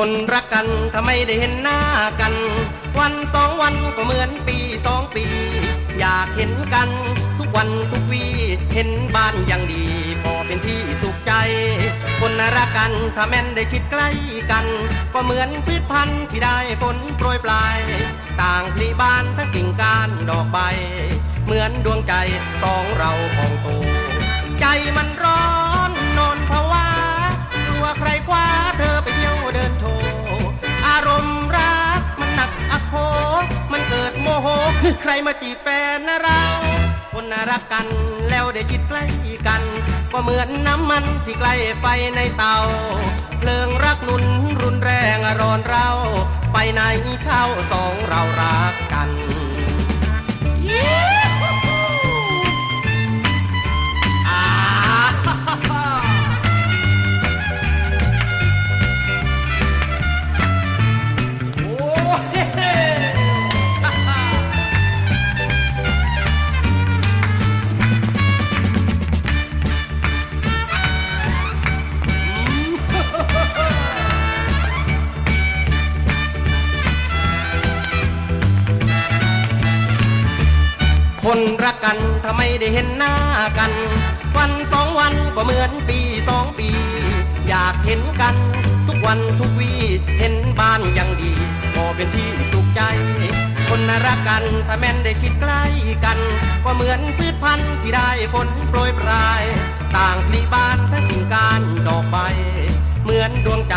คนรักกันถ้าไม่ได้เห็นหน้ากัน วันสองวันก็เหมือนปีสองปี อยากเห็นกันทุกวันทุกวีเห็นบ้านย่างดี พอเป็นที่สุขใจ คนรักกันถ้าแม่นได้ชิดใกล้กัน ก็เหมือนพืชพันธุ์ที่ได้ฝนโปรยปลาย ต่างพลีบ้านทั้งกิ่งก้านดอกใบ เหมือนดวงใจสองเราของโตใจมันร้อน ใครมาจีบแฟนนะเรา คนน่ารักกันแล้วได้จิตใกล้กัน ก็เหมือนน้ำมันที่ใกล้ไฟในเตาเพลิงรักนุนรุนแรงร้อนเรา ไปไหนเข้าสองเรารัก คนรักกันถ้าไม่ได้เห็นหน้ากัน วันสองวันก็เหมือนปีสองปี อยากเห็นกัน ทุกวันทุกวีเห็นบ้านย่างดีก็เป็นที่สุขใจ คนรักกันถ้าแม่นได้คิดใกล้กัน ก็เหมือนพืชพันธุ์ที่ได้ฝนโปรยปลาย ต่างพลีบานทั้งกิ่งก้านดอกใบ เหมือนดวงใจ